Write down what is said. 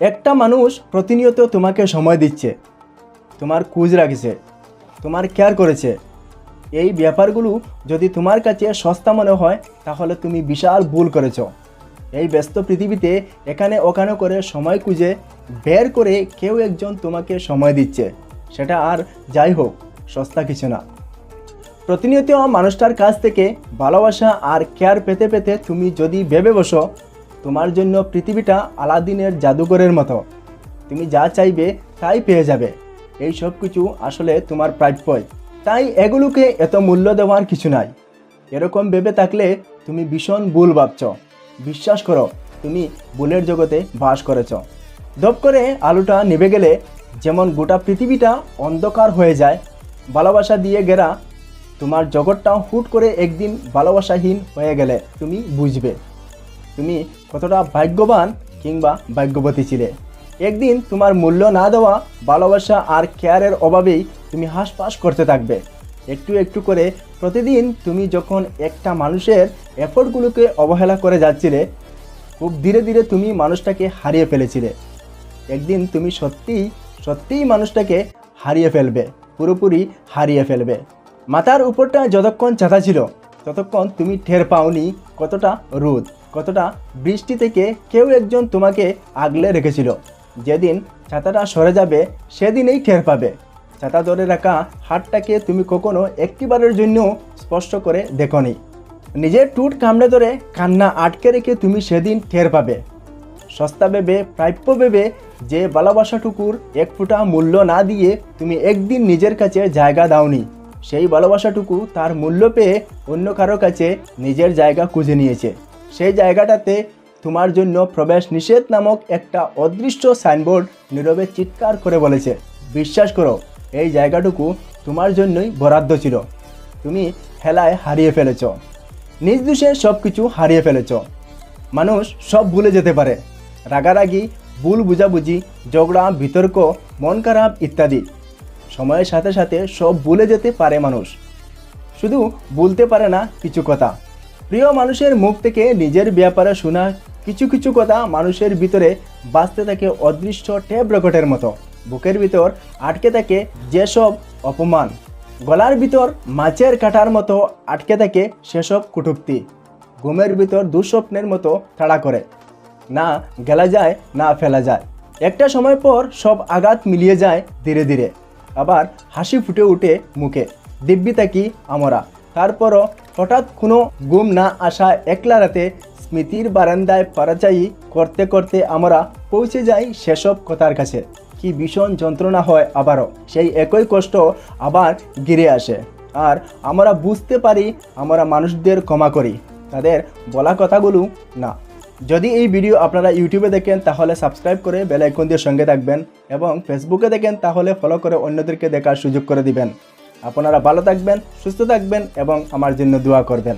একটা মানুষ প্রতিনিয়ত তোমাকে সময় দিচ্ছে, তোমার কুজ রাখছে, তোমার কেয়ার করেছে। এই ব্যাপারগুলো যদি তোমার কাছে সস্তা মনে হয়, তাহলে তুমি বিশাল ভুল করেছ। এই ব্যস্ত পৃথিবীতে এখানে ওখানে করে সময় খুঁজে বের করে কেউ একজন তোমাকে সময় দিচ্ছে। সেটা আর যাই হোক, সস্তা কিছু না। প্রতিনিয়ত মানুষটার কাছ থেকে ভালোবাসা আর কেয়ার পেতে পেতে তুমি যদি ভেবে বসো তোমার জন্য পৃথিবীটা আলাদিনের জাদুঘরের মতো। তুমি যা চাইবে তাই পেয়ে যাবে। এই সব কিছু আসলে তোমার প্রাপ্যই তাই এগুলোকে এত মূল্য দেওয়ার কিছু নাই। এরকম ভেবে থাকলে তুমি ভীষণ ভুল ভাবছ। বিশ্বাস করো, তুমি ভুলের জগতে বাস করেছ। দপ করে আলুটা নিভে গেলে যেমন গোটা পৃথিবীটা অন্ধকার হয়ে যায়, ভালোবাসা দিয়ে ঘেরা, তোমার জগৎটা হুট করে একদিন ভালোবাসাহীন হয়ে গেলে তুমি বুঝবে। তুমি কতটা ভাগ্যবান কিংবা ভাগ্যবতী ছিলে। একদিন তোমার মূল্য না দেওয়া, ভালোবাসা আর কেয়ারের অভাবেই তুমি হাঁসফাঁস করতে থাকবে। একটু একটু করে প্রতিদিন তুমি যখন একটা মানুষের এফোর্টগুলোকে অবহেলা করে যাচ্ছিলে, খুব ধীরে ধীরে তুমি মানুষটাকে হারিয়ে ফেলেছিলে। একদিন তুমি সত্যিই সত্যিই মানুষটাকে হারিয়ে ফেলবে, পুরোপুরি হারিয়ে ফেলবে। মাথার উপরটা যতক্ষণ চাঁদা ছিল, ততক্ষণ তুমি ঠের পাওনি কতটা রোদ। কতটা বৃষ্টি থেকে কেউ একজন তোমাকে আগলে রেখেছিল। যেদিন ছাতাটা সরে যাবে, সেদিনেই টের পাবে। ছাতা ধরে রাখা হাতটাকে তুমি কখনো একটিবারের জন্য স্পষ্ট করে দেখনি। নিজের টুট কামড়ে ধরে কান্না আটকে রেখে তুমি সেদিন টের পাবে। সস্তা ভেবে, প্রাপ্য ভেবে যে ভালোবাসাটুকুর এক ফোঁটা মূল্য না দিয়ে তুমি একদিন নিজের কাছে জায়গা দাওনি, সেই ভালোবাসাটুকু তার মূল্য পেয়ে অন্য কারও কাছে নিজের জায়গা খুঁজে নিয়েছে। সেই জায়গাটাতে তোমার জন্য প্রবেশ নিষেধ নামক একটা অদৃশ্য সাইনবোর্ড নীরবে চিৎকার করে বলেছে। বিশ্বাস করো, এই জায়গাটুকু তোমার জন্যই বরাদ্দ ছিল। তুমি হেলায় হারিয়ে ফেলেছ। নিজ দোষে সব কিছু হারিয়ে ফেলেছ। মানুষ সব ভুলে যেতে পারে। রাগারাগি, ভুল বুঝাবুঝি, ঝগড়া, বিতর্ক, মন খারাপ ইত্যাদি। সময়ের সাথে সাথে সব ভুলে যেতে পারে মানুষ। শুধু বলতে পারে না কিছু কথা। প্রিয় মানুষের মুখ থেকে নিজের ব্যাপারে শোনা কিছু কিছু কথা মানুষের ভিতরে বাঁচতে থাকে অদৃশ্য টেপ রেকর্ডের মতো। বুকের ভিতর আটকে থাকে যেসব অপমান। গলার ভিতর মাছের কাটার মতো আটকে থাকে সেসব কুটুক্তি। ঘুমের ভিতর দুঃস্বপ্নের মতো তাড়া করে। না গেলা যায়, না ফেলা যায়। একটা সময় পর সব আঘাত মিলিয়ে যায় ধীরে ধীরে। আবার হাসি ফুটে উঠে মুখে। দিব্যি থাকি আমরা। তারপরও হঠাৎ কোনো গুম না আসা একলা রাতে স্মৃতির বারান্দায় পারাচাই করতে করতে আমরা পৌঁছে যাই সেসব কথার কাছে। কি ভীষণ যন্ত্রণা হয় আবারও। সেই একই কষ্ট আবার গিরে আসে। আর আমরা বুঝতে পারি আমরা মানুষদের ক্ষমা করি। তাদের বলা কথাগুলো না। যদি এই ভিডিও আপনারা ইউটিউবে দেখেন, তাহলে সাবস্ক্রাইব করে বেল আইকন দিয়ে সঙ্গে থাকবেন এবং ফেসবুকে দেখেন, তাহলে ফলো করে অন্যদেরকে দেখার সুযোগ করে দিবেন। আপনারা ভালো থাকবেন সুস্থ থাকবেন এবং আমার জন্য দোয়া করবেন।